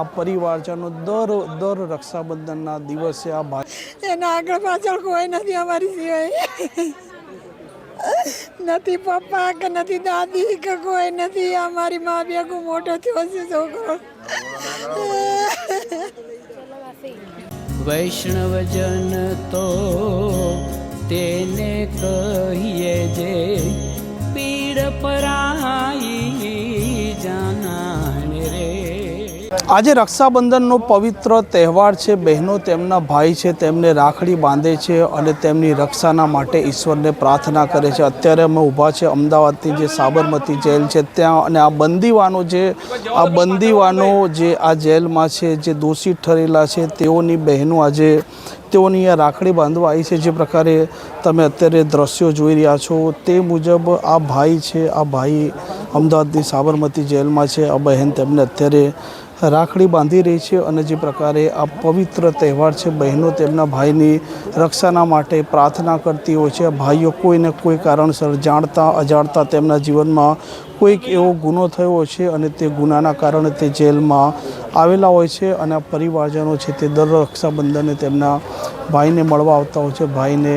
આ પરિવારજનો દર દર રક્ષાબંધનના દિવસે આ ભાઈ એના આગળ પાછળ કોઈ નથી અમારી સિવાય. નથી પપ્પા કે નથી દાદી કે કોઈ નથી. અમારી મા ભેગું મોટો થયો છે છોકરો. વૈષ્ણવજન તો તેને કહીએ જે પીડ પરાઈ આજે રક્ષાબંધનનો પવિત્ર તહેવાર છે. બહેનો તેમના ભાઈ છે, તેમને રાખડી બાંધે છે અને તેમની રક્ષાના માટે ઈશ્વરને પ્રાર્થના કરે છે. અત્યારે અમે ઊભા છે અમદાવાદની જે સાબરમતી જેલ છે, ત્યાં અને આ બંદીવાનો જે, આ બંદીવાનો જે આ જેલમાં છે, જે દોષિત ઠરેલા છે, તેઓની બહેનો આજે તેઓની આ રાખડી બાંધવા આવી છે. જે પ્રકારે તમે અત્યારે દ્રશ્યો જોઈ રહ્યા છો તે મુજબ આ ભાઈ છે, આ ભાઈ અમદાવાદની સાબરમતી જેલમાં છે, આ બહેન તેમને અત્યારે રાખડી બાંધી રહી છે અને જે પ્રકારે આ પવિત્ર તહેવાર છે, બહેનો તેમના ભાઈની રક્ષાના માટે પ્રાર્થના કરતી હોય છે. ભાઈઓ કોઈને કોઈ કારણસર જાણતા, અજાણતા તેમના જીવનમાં કોઈક એવો ગુનો થયો છે અને તે ગુનાના કારણે તે જેલમાં આવેલા હોય છે અને પરિવારજનો છે તે દર રક્ષાબંધને તેમના ભાઈને મળવા આવતા હોય છે. ભાઈને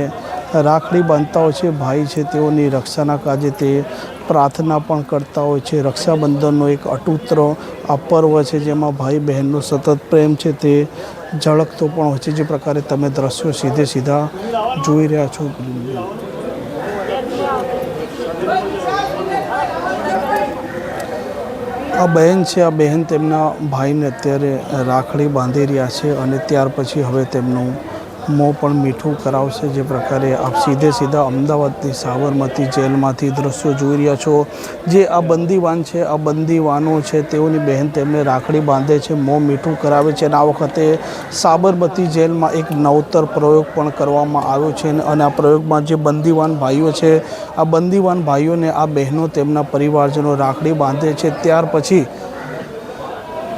રાખડી બાંધતા હોય છે, ભાઈ છે, તેઓની રક્ષાના કાજે તે પ્રાર્થના પણ કરતા હોય છે. રક્ષાબંધનનો એક અટૂત્ર આ પર્વ છે, જેમાં ભાઈ બહેનનો સતત પ્રેમ છે, તે ઝળકતો પણ હોય છે. જે પ્રકારે તમે દ્રશ્યો સીધે સીધા જોઈ રહ્યા છો. આ બહેન છે, આ બહેન તેમના ભાઈને અત્યારે રાખડી બાંધી રહ્યા છે અને ત્યાર પછી હવે તેમનું મોં પણ મીઠું કરાવશે. જે પ્રકારે આપ સીધે સીધા અમદાવાદની સાબરમતી જેલમાંથી દ્રશ્યો જોઈ રહ્યા છો. જે આ બંદીવાન છે, આ બંદીવાનો છે, તેઓની બહેન તેમને રાખડી બાંધે છે, મોં મીઠું કરાવે છે. અને આ વખતે સાબરમતી જેલમાં એક નવતર પ્રયોગ પણ કરવામાં આવ્યો છે. અને આ પ્રયોગમાં જે બંદીવાન ભાઈઓ છે, આ બંદીવાન ભાઈઓને આ બહેનો તેમના પરિવારજનો રાખડી બાંધે છે. ત્યાર પછી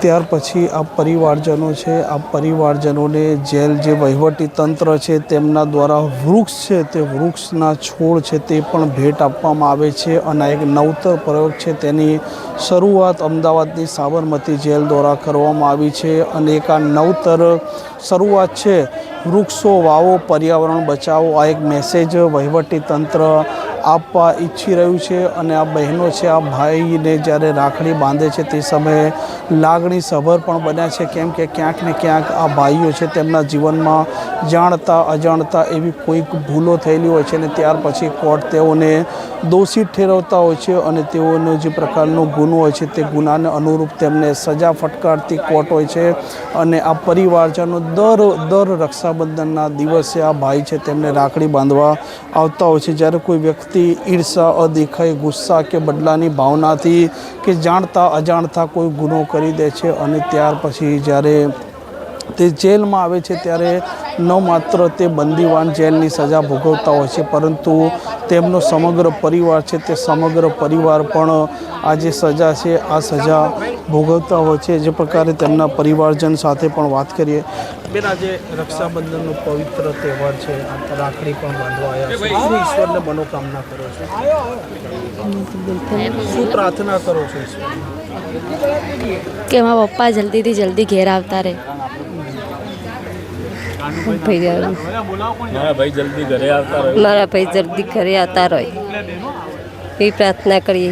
ત્યાર પછી આ પરિવારજનો છે, આ પરિવારજનોને જેલ જે વહીવટી તંત્ર છે, તેમના દ્વારા વૃક્ષ છે, તે વૃક્ષના છોડ છે, તે પણ ભેટ આપવામાં આવે છે અને એક નવતર પ્રયોગ છે, તેની શરૂઆત અમદાવાદની સાબરમતી જેલ દ્વારા કરવામાં આવી છે અને એક આ નવતર શરૂઆત છે, વૃક્ષો વાવો, પર્યાવરણ બચાવો, આ એક મેસેજ વહીવટી તંત્ર આપવા ઈચ્છી રહ્યું છે અને આ બહેનો છે, આ ભાઈને જ્યારે રાખડી બાંધે છે તે સમયે લાગણી સભર પણ બન્યા છે. કેમ કે ક્યાંક ને ક્યાંક આ ભાઈઓ છે તેમના જીવનમાં જાણતા, અજાણતા એવી કોઈક ભૂલો થયેલી હોય છે અને ત્યાર પછી કોર્ટ તેઓને દોષિત ઠેરવતા હોય છે અને તેઓનો જે પ્રકારનો ગુનો હોય છે તે ગુનાને અનુરૂપ તેમને સજા ફટકારતી કોર્ટ હોય છે અને આ પરિવારજનો દર દર રક્ષાબંધનના દિવસે આ ભાઈ છે તેમને રાખડી બાંધવા આવતા હોય છે. જ્યારે કોઈ વ્યક્તિ ઈર્ષા, અદેખાઈ, ગુસ્સા કે બદલાની ભાવનાથી કે જાણતા અજાણતા કોઈ ગુનો કરી દે છે અને ત્યાર પછી જ્યારે તે જેલમાં આવે છે ત્યારે ન માત્ર તે બંદીવાન જેલની સજા ભોગવતા હોય છે પરંતુ તેમનો સમગ્ર પરિવાર છે તે સમગ્ર પરિવાર પણ આ જે સજા છે આ સજા ભોગવતા હોય છે. જે પ્રકારે તેમના પરિવારજન સાથે પણ વાત કરીએ. બેન આજે રક્ષાબંધનનો પવિત્ર તહેવાર છે રાખડી પણ બાંધવા આવ્યા છે. શું ઈશ્વરને મનોકામના કરો છો? શું પ્રાર્થના કરો છો ઈશ્વર કે મારા પપ્પા જલ્દીથી જલ્દી ઘેર આવતા રહે. મારા ભાઈ જલ્દી ઘરે આવતા રહ્યો મારા ભાઈ જલ્દી ઘરે આવતા રહે. એ પ્રાર્થના કરીએ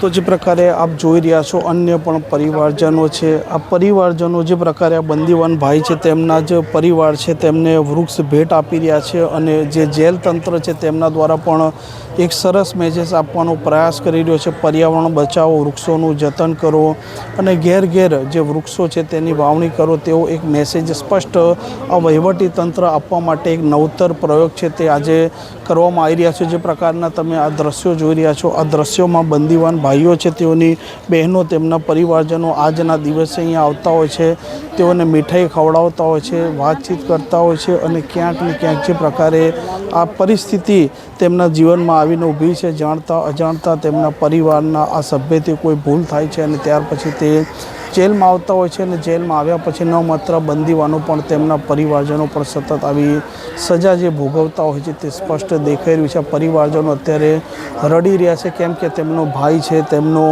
તો જે પ્રકારે આપ જોઈ રહ્યા છો અન્ય પણ પરિવારજનો છે. આ પરિવારજનો જે પ્રકારે આ બંદીવાન ભાઈ છે તેમના જ પરિવાર છે તેમને વૃક્ષ ભેટ આપી રહ્યા છે અને જે જેલ તંત્ર છે તેમના દ્વારા પણ એક સરસ મેસેજ આપવાનો પ્રયાસ કરી રહ્યો છે. પર્યાવરણ બચાવો, વૃક્ષોનું જતન કરો અને ઘેર ઘેર જે વૃક્ષો છે તેની વાવણી કરો તેવો એક મેસેજ સ્પષ્ટ વહીવટી તંત્ર આપવા માટે એક નવતર પ્રયોગ છે તે આજે કરવામાં આવી રહ્યા છે. જે પ્રકારના તમે આ દ્રશ્યો જોઈ રહ્યા છો, આ દ્રશ્યોમાં બંદીવાન ભાઈઓ છે, તેઓની બહેનો, તેમના પરિવારજનો આજના દિવસે અહીંયા આવતા હોય છે, તેઓને મીઠાઈ ખવડાવતા હોય છે, વાતચીત કરતા હોય છે અને ક્યાંક ને ક્યાંક જે પ્રકારે આ પરિસ્થિતિ તેમના જીવનમાં આવીને ઊભી છે, જાણતા, અજાણતા તેમના પરિવારના આ સભ્યથી કોઈ ભૂલ થાય છે અને ત્યાર પછી તે જેલમાં આવતા હોય છે અને જેલમાં આવ્યા પછી ન માત્ર બંદીવાનો પણ તેમના પરિવારજનો પણ સતત આવી સજા જે ભોગવતા હોય છે તે સ્પષ્ટ દેખાઈ રહ્યું છે. પરિવારજનો અત્યારે રડી રહ્યા છે, કેમ કે તેમનો ભાઈ છે, તેમનો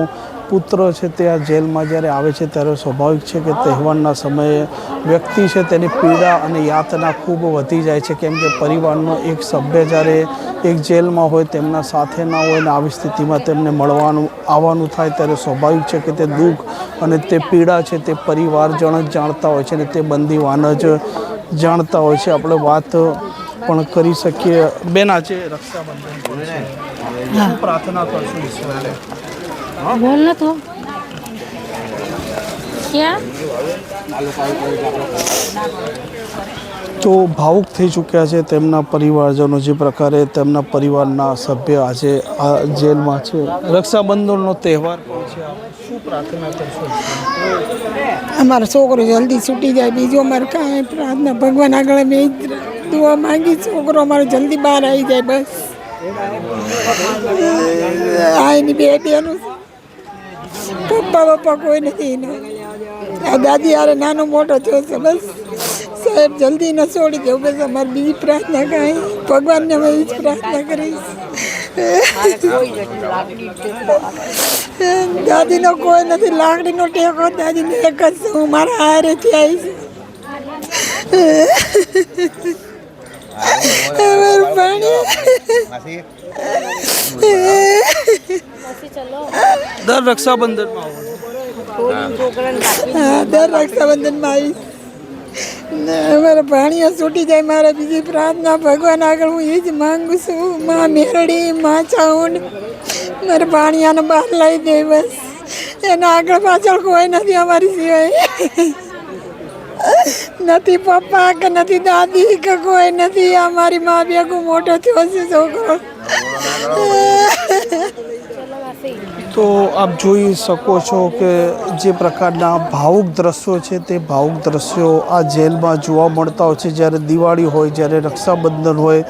પુત્ર છે તે આ જેલમાં જ્યારે આવે છે ત્યારે સ્વાભાવિક છે કે તહેવારના સમયે વ્યક્તિ છે તેની પીડા અને યાતના ખૂબ વધી જાય છે. કેમ કે પરિવારનો એક સભ્ય જ્યારે એક જેલમાં હોય, તેમના સાથે ના હોય ને આવી સ્થિતિમાં તેમને મળવાનું, આવવાનું થાય ત્યારે સ્વાભાવિક છે કે તે દુઃખ અને તે પીડા છે તે પરિવારજણ જ જાણતા હોય છે અને તે બંદીવાન જ જાણતા હોય છે. આપણે વાત પણ કરી શકીએ. બેન રક્ષાબંધન છે. શું પ્રાર્થના કરશું ઈશ્વરને बोल ना तो क्या તો ભાવુક થઈ ચૂક્યા છે તેમના પરિવારજનો જે પ્રકારે તેમના પરિવારના સભ્ય આજે આ જેલમાં છે રક્ષાબંધનનો તહેવાર પણ છે આપ શું પ્રાર્થના કરશો અમારો છોકરો જલ્દી છૂટી જાય બીજું અમારે કાંઈ પ્રાર્થના ભગવાન આગળ અમે એ જ દુઆ માંગી છોકરો અમારો જલ્દી બહાર આવી જાય બસ આ એની બે બેનું છે. પપ્પા પપ્પા કોઈ નથી એના આ દાદી યારે નાનો મોટો થયો છે, બસ. સાહેબ જલ્દી ન છોડી દેવું બસ અમારે બીજી પ્રાર્થના કાંઈ. ભગવાનને અમે જ પ્રાર્થના કરીશ દાદીનો કોઈ નથી, લાકડીનો ટેકો, દાદીને એક જ હું મારા હારેથી આવીશ. દર હા દર રક્ષાબંધનમાં આવીશ ને અમારા છૂટી જાય મારે બીજી પ્રાર્થના ભગવાન આગળ હું એ જ માંગુ છું. માં મેરડી માં ચાઉંડ. મારા ભાણિયાને બહાર લઈ દે બસ. એના આગળ પાછળ કોઈ નથી અમારી સિવાય. નથી પપ્પા કે નથી દાદી કે કોઈ નથી. આ મારી મા ભેગું મોટો થયો છે છોકરો. તો આપ જોઈ શકો છો કે જે પ્રકારના ભાવુક દ્રશ્યો છે તે ભાવુક દ્રશ્યો આ જેલમાં જોવા મળતા હોય છે. જ્યારે દિવાળી હોય, જ્યારે રક્ષાબંધન હોય,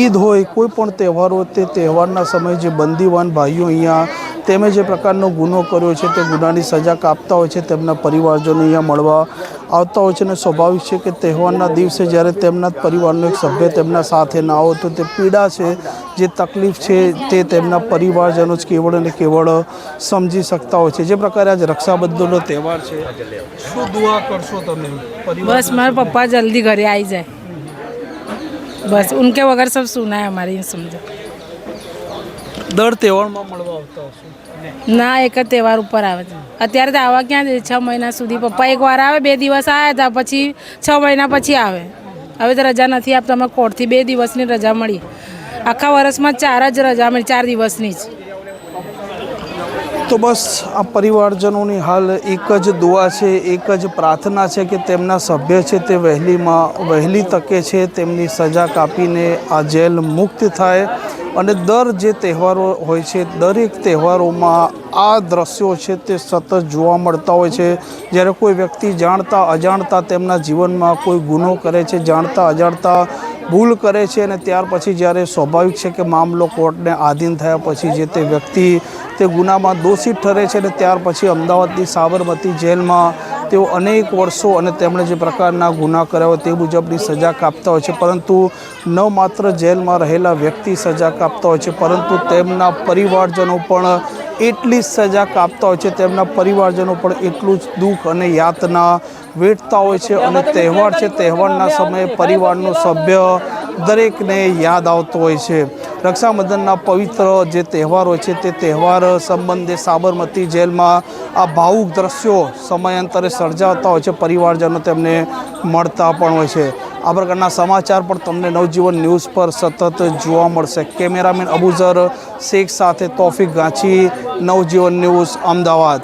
ઈદ હોય, કોઈ પણ તહેવાર હોય, તે તહેવારના સમયે જે બંદીવાન ભાઈઓ અહીંયા તેમણે જે પ્રકારનો ગુનો કર્યો છે, તે ગુનાની સજા કાપતા હોય છે, તેમના પરિવારજનો અહીંયા મળવા આવતા હોય છે અને સ્વાભાવિક છે કે તહેવારના દિવસે જ્યારે તેમના પરિવારનો એક સભ્ય તેમના સાથે ના હોય તો તે પીડા છે, જે તકલીફ છે તે તેમના પરિવારજનો જ કેવળ અને કેવળ સમજી શકતા હોય છે. જે પ્રકારે આજ રક્ષાબંધનનો તહેવાર છે, શું દુઆ કરશો તમે બસ, મારા પપ્પા જલ્દી ઘરે આવી જાય. બસ, ઉનકે વગર સબ સુના હે હમારે સમજો. દર તહેવારમાં મળવા આવતા હશો? ના એક જ તહેવાર ઉપર આવે છે. અત્યારે તો આવા ક્યાં છે? છ મહિના સુધી પપ્પા એક વાર આવે બે દિવસ આવ્યા હતા પછી છ મહિના પછી આવે. હવે તો રજા નથી આપતા અમે કોર્ટથી બે દિવસની રજા મળી. આખા વર્ષમાં ચાર જ રજા મળી ચાર દિવસની જ. તો બસ આ પરિવારજનોની હાલ એક જ દુઆ છે એક જ પ્રાર્થના છે કે તેમના સભ્ય છે તે વહેલીમાં વહેલી તકે છે તેમની સજા કાપીને આ જેલ મુક્ત થાય. અને દર જે તહેવારો હોય છે, દરેક તહેવારોમાં આ દ્રશ્યો છે તે સતત જોવા મળતા હોય છે. જ્યારે કોઈ વ્યક્તિ જાણતા, અજાણતા તેમના જીવનમાં કોઈ ગુનો કરે છે, જાણતા, અજાણતા ભૂલ કરે છે અને ત્યાર પછી જ્યારે સ્વાભાવિક છે કે મામલો કોર્ટને આધીન થયા પછી જે તે વ્યક્તિ તે ગુનામાં દોષિત ઠરે છે અને ત્યાર પછી અમદાવાદની સાબરમતી જેલમાં તેઓ અનેક વર્ષો અને તેમણે જે પ્રકારના ગુના કર્યા હોય તે મુજબની સજા કાપતા હોય છે પરંતુ ન માત્ર જેલમાં રહેલા વ્યક્તિ સજા કાપતા હોય છે પરંતુ તેમના પરિવારજનો પણ એટલી જ સજા કાપતા હોય છે તેમના પરિવારજનો પણ એટલું જ દુઃખ અને યાતના વેઠતા હોય છે અને તહેવાર છે તહેવારના સમયે પરિવારનો સભ્ય દરેકને યાદ આવતો હોય છે. રક્ષાબંધનના પવિત્ર જે તહેવાર હોય છે તે તહેવાર સંબંધે સાબરમતી જેલમાં આ ભાવુક દ્રશ્યો સમયાંતરે સર્જાતા હોય છે. પરિવારજનો તેમને મળતા પણ હોય છે. આ પ્રકારના સમાચાર પણ તમને નવજીવન ન્યૂઝ પર સતત જોવા મળશે. કેમેરામેન અબુઝર શેખ સાથે તોફિક ગાંચી, નવજીવન ન્યૂઝ અમદાવાદ.